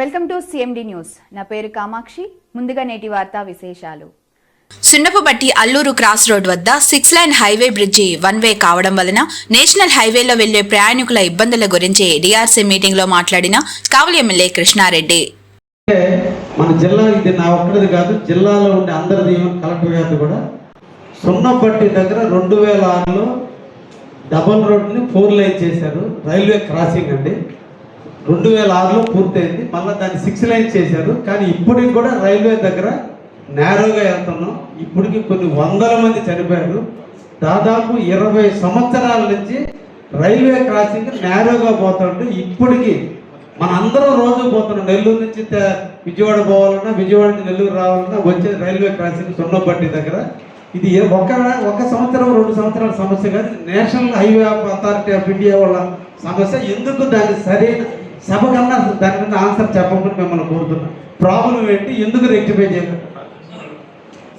Welcome to CMD news నా పేరు కామాక్షి. ముందుగా నేటి వార్తా విశేషాలు. సున్నపబట్టి అల్లూరు క్రాస్ రోడ్ వద్ద six line highway bridge one way కావడం వలన నేషనల్ హైవేలో వెళ్ళే ప్రయాణికుల ఇబ్బందుల గురించి డిఆర్సీ మీటింగ్లో మాట్లాడిన కావలి ఎమ్మెల్యే కృష్ణారెడ్డి. మన జిల్లా ఇది నా ఒక్కడిది కాదు జిల్లాలో ఉండే అందరిది కలెక్టర్ గారిది కూడా. సున్నపట్టి దగ్గర రెండు వేల ఆరులో డబల్ రోడ్ని ఫోర్ లైన్ చేశారు రైల్వే క్రాసింగ్ అండి. రెండు వేల ఆరులో పూర్తయింది. మళ్ళీ దాన్ని సిక్స్ లైన్ చేశారు. కానీ ఇప్పటికి కూడా రైల్వే దగ్గర నేరోగా వెళ్తున్నాం. ఇప్పటికి కొన్ని వందల మంది చనిపోయారు. దాదాపు ఇరవై సంవత్సరాల నుంచి రైల్వే క్రాసింగ్ నేరోగా పోతుంటే ఇప్పటికి మన అందరం రోజు పోతున్నాం. నెల్లూరు నుంచి విజయవాడ పోవాలన్నా విజయవాడ నుంచి నెల్లూరు రావాలన్నా వచ్చే రైల్వే క్రాసింగ్ సున్నపట్టి దగ్గర. ఇది ఒక ఒక సంవత్సరం రెండు సంవత్సరాల సమస్య కాదు. National highway of authority of India వాళ్ళ సమస్య. ఎందుకు దాన్ని సరైన సభ కన్నా దాని మీద ఆన్సర్ చెప్పమని మిమ్మల్ని కోరుతున్నాం. ప్రాబ్లం ఏంటి? ఎందుకు రెక్టిఫై చేయలేదు?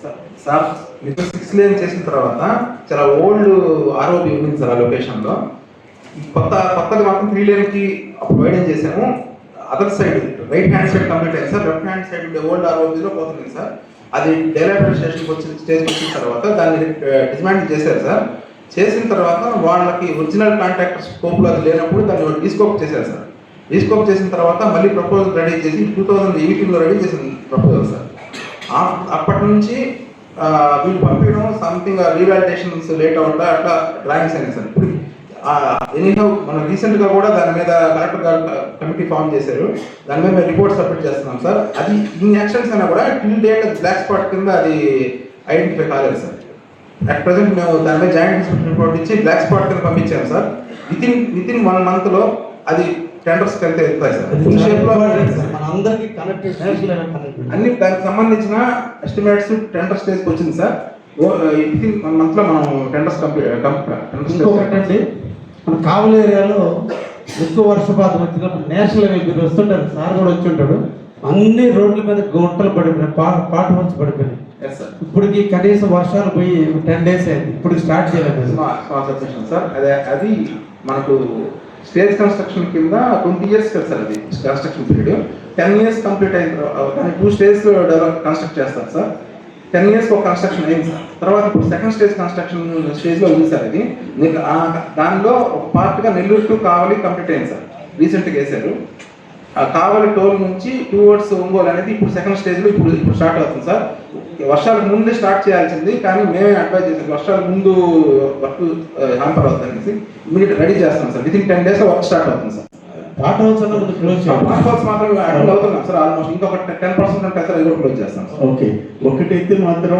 సార్- సార్ మీరు సిక్స్ లేన్ చేసిన తర్వాత చాలా ఓల్డ్ ఆర్ఓబి ఉంది సార్ ఆ లొకేషన్లో. కొత్త కొత్తగా మాత్రం త్రీ లేన్కి అప్పుడు చేసాము other side right hand side complete అయింది సార్. లెఫ్ట్ హ్యాండ్ సైడ్ ఉండే ఓల్డ్ ఆర్ఓబి పోతుంది సార్. అది డెలివరీ స్టేషన్కి వచ్చిన స్టేజ్కి వచ్చిన తర్వాత దాన్ని డిస్మాండ్ చేశారు సార్. చేసిన తర్వాత వాళ్ళకి ఒరిజినల్ కాంట్రాక్టర్ స్కోప్లో అది లేనప్పుడు దాన్ని డిస్కోప్ చేశారు సార్. రీస్కోప్ చేసిన తర్వాత మళ్ళీ ప్రపోజల్ రెడీ చేసి టూ థౌజండ్ ఎయిటీన్లో రెడీ చేసిన ప్రపోజల్ సార్. అప్పటి నుంచి వీళ్ళు పంపించడం సంథింగ్ రీవాలిడేషన్స్ లేట్ అవుతా అట్లా డ్రాయింగ్స్ అయినాయి సార్ ఇప్పుడు. ఎనీహౌ మనం రీసెంట్గా కూడా దాని మీద కలెక్టర్ గారు కమిటీ ఫామ్ చేశారు. దాని మీద మేము రిపోర్ట్ సబ్మిట్ చేస్తున్నాం సార్. అది ఇన్ యాక్షన్స్ అయినా కూడా టిల్ డేట్ బ్లాక్ స్పాట్ కింద అది ఐడెంటిఫై కాలేదు సార్. అట్ ప్రజెంట్ మేము దాని మీద జాయింట్ ఇన్స్పెక్షన్ రిపోర్ట్ ఇచ్చి బ్లాక్ స్పాట్ కింద పంపించాము sir. Within within one మంత్లో అది టెండర్స్కి వెళ్తే వెళ్తాయి సార్ ఫుల్ షేప్లో నేషనల్ అన్ని దానికి సంబంధించిన ఎస్టిమేట్స్ టెండర్ స్టేజ్కి వచ్చింది సార్. వన్ మంత్లో మనం టెండర్స్ ఇంకొకటండి మన కావలి ఏరియాలో ఎక్కువ వర్షపాతం వచ్చినప్పుడు నేషనల్ హైవే మీరు వస్తుంటారు. సార్ కూడా వచ్చి ఉంటాడు. అన్ని రోడ్ల మీద గుంటలు పడిపోయినాయి పాట పాట వచ్చి పడిపోయినాయి. ఎస్ సార్ ఇప్పటికి కనీసం వర్షాలు పోయి టెన్ డేస్ అయింది. ఇప్పుడు స్టార్ట్ చేయలేదు. సార్ అదే అది మనకు స్టేజ్ కన్స్ట్రక్షన్ కింద ట్వంటీ ఇయర్స్ కదా సార్ అది construction period ten years complete అయిన తర్వాత టూ స్టేజ్ డెవలప్ కన్స్ట్రక్ట్ చేస్తారు సార్. టెన్ ఇయర్స్ ఒక కన్స్ట్రక్షన్ అయింది సార్. తర్వాత ఇప్పుడు సెకండ్ స్టేజ్ కన్స్ట్రక్షన్ స్టేజ్లో ఉంది సార్ ఇది. దానిలో ఒక పార్ట్గా నెల్లూరు టు కావాలి కంప్లీట్ అయింది సార్. రీసెంట్గా వేశారు. కావలి టోల్ నుంచి టూ వర్డ్స్ ఒంగోలు అనేది ఇప్పుడు సెకండ్ స్టేజ్లో ఇప్పుడు ఇప్పుడు స్టార్ట్ అవుతుంది సార్. వర్షాలకు ముందే స్టార్ట్ చేయాల్సింది కానీ మేమే అడ్వైజ్ చేసాం వర్షాల ముందు వర్క్ హ్యాంపర్ అవుతుంది అనేసి ఇమీడియట్ రెడీ చేస్తాం సార్. విత్ ఇన్ టెన్ డేస్లో వర్క్ స్టార్ట్ అవుతుంది సార్. హాస్పిటల్స్ మాత్రం అటెండ్ అవుతున్నాం సార్ ఆల్మోస్ట్ ఇంకొక టెన్ పర్సెంట్ ఉంటే సార్ కూడా క్లోజ్ చేస్తాం ఓకే. ఒకటైతే మాత్రం